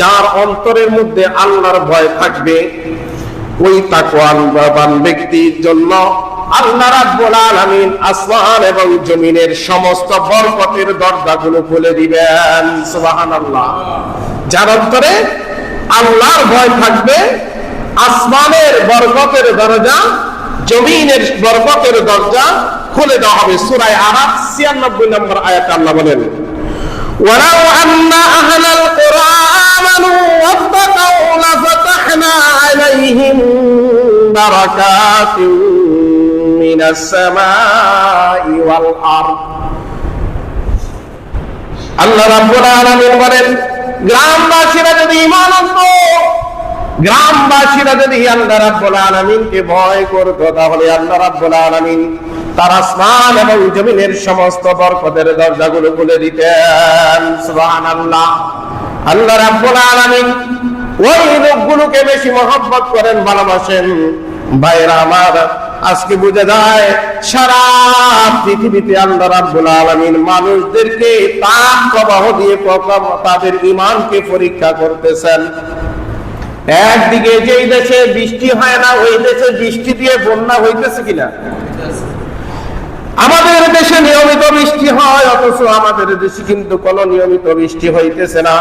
যার অন্তরের মধ্যে আল্লাহর ভয় থাকবে, ওই তাকওয়ান ব্যক্তির জন্য আল্লাহ রাব্বুল আলামিন আসমান এবং জমিনের সমস্ত বরকতের দরজাগুলো খুলে দিবেন, সুবহানাল্লাহ। যার অন্তরে আল্লাহর ভয় থাকবে, আসমানের বরকতের দরজা, জমিনের বরকতের দরজা খুলে দেওয়া হবে। সূরায় আরাফ 96 নম্বর আয়াত আল্লাহ বলেন, ওয়ালাউ আন্না আহলাল কুরআন آمنوا واتقوا لفتحنا عليهم بركات من السماء والأرض আল্লাহ রাব্বুল আলামিন বলেন গ্রামবাসীরা যদি ঈমান আনতো গ্রামবাসীরা যদি আল্লাহ রাব্বুল আলামিনকে ভয় করত তাহলে আল্লাহ রাব্বুল আলামিন তার আসমান এবং জমিনের সমস্ত বরকতের দরজাগুলো খুলে দিতেন সুবহানাল্লাহ আল্লাহ রাব্বুল আলামিন ওই লোকগুলোকে বেশি মহব্বত করেন, ভালোবাসেন। ভাইরা আমার, আজকে বুঝে যায়, সারা পৃথিবীতে আল্লাহ রাব্বুল আলামিন মানুষদেরকে তাপ প্রবাহ দিয়ে তাদের ইমানকে পরীক্ষা করতেছেন। একদিকে যেই দেশে বৃষ্টি হয় না, ওই দেশে বৃষ্টি দিয়ে বন্যা হইতেছে কিনা? আমাদের দেশে নিয়মিত বৃষ্টি হয়, অথচ আমাদের দেশে কিন্তু কোন নিয়মিত বৃষ্টি হইতেছে না।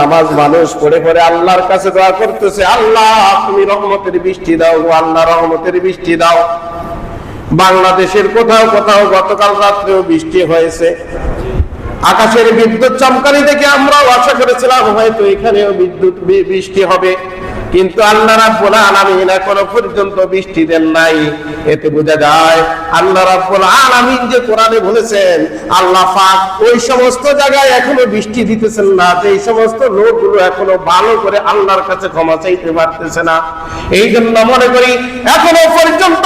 নামাজ মানুষ পড়ে পড়ে আল্লাহর কাছে দোয়া করতেছে, আল্লাহ, তুমি রহমতের বৃষ্টি দাও, আল্লাহ রহমতের বৃষ্টি দাও। বাংলাদেশের কোথাও কোথাও গতকাল রাত্রেও বৃষ্টি হয়েছে। আকাশের বিদ্যুৎ চমকানি দেখে আমরাও আশা করেছিলাম, হয়তো এখানেও বিদ্যুৎ বৃষ্টি হবে। কিন্তু আল্লাহ রাব্বুল আলামিন এখনও পর্যন্ত বৃষ্টি দেন নাই। এতে বোঝা যায় আল্লাহ রাব্বুল আলামিন যে কোরআনে বলেছেন, আল্লাহ পাক ওই সমস্ত জায়গায় এখনও বৃষ্টি দিতেছেন না, যে এই সমস্ত লোকগুলো এখনও ভালো করে আল্লাহর কাছে ক্ষমা চাইতে পারতেছে না। এই জন্য মনে করি এখনও পর্যন্ত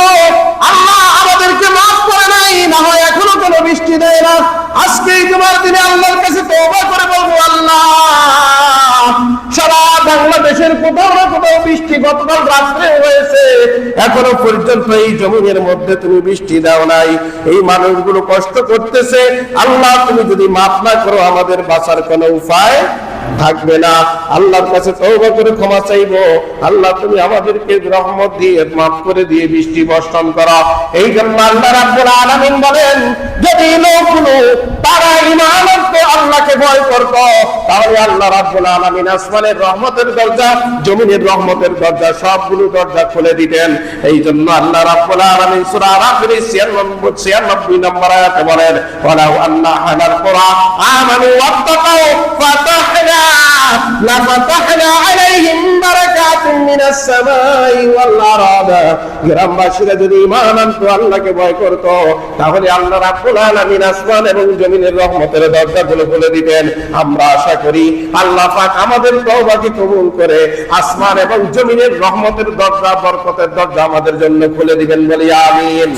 আল্লাহ আমাদেরকে মাফ করে নাই, না হয় এখনও কোনো বৃষ্টি দেয় না। আজকে তোমার দিনে আল্লাহর কাছে তওবা করে বলব, আল্লাহ, সারা বাংলাদেশের কোথাও গতকাল রাত্রে হয়েছে। এখনও পর্যন্ত এই জমিনের মধ্যে তুমি বৃষ্টি দাও নাই। এই মানুষগুলো কষ্ট করতেছে। আল্লাহ, তুমি যদি মাফ না করো, আমাদের বাঁচার কোনো উপায় থাকবে না। আল্লাহর কাছে তওবা করে ক্ষমা চাইব। আল্লাহ, তুমি আমাদেরকে রহমত দিয়ে মাফ করে দিয়ে বৃষ্টি বর্ষণ করো। এই জন্য আল্লাহ রাব্বুল আলামিন বলেন, যদি লোকগুলো তারা আনতো আল্লাহকে ভয় করত তাহলে আল্লাহ রাব্বুল আসমানের রহমতের দরজা, জমিনের রহমতের দরজা, সবগুলো দরজা খুলে দিতেন এই জন্য আল্লাহ রাব্বুল আলামিন সূরা আরাফের 96 96 নম্বর আয়াতে বলেন আমানু গ্রামবাসীরা যদি ইমান আনতো, আল্লাহকে ভয় করত, তাহলে আল্লাহ আলামিন আসমান এবং জমিনের রহমতের খুলে দিবেন। আমরা আশা করি আল্লাহ পাক আমাদের কবুল করে আসমান এবং জমিনের রহমতের দরজা, বরকতের দরজা আমাদের জন্য খুলে দিবেন বলি, আমিন।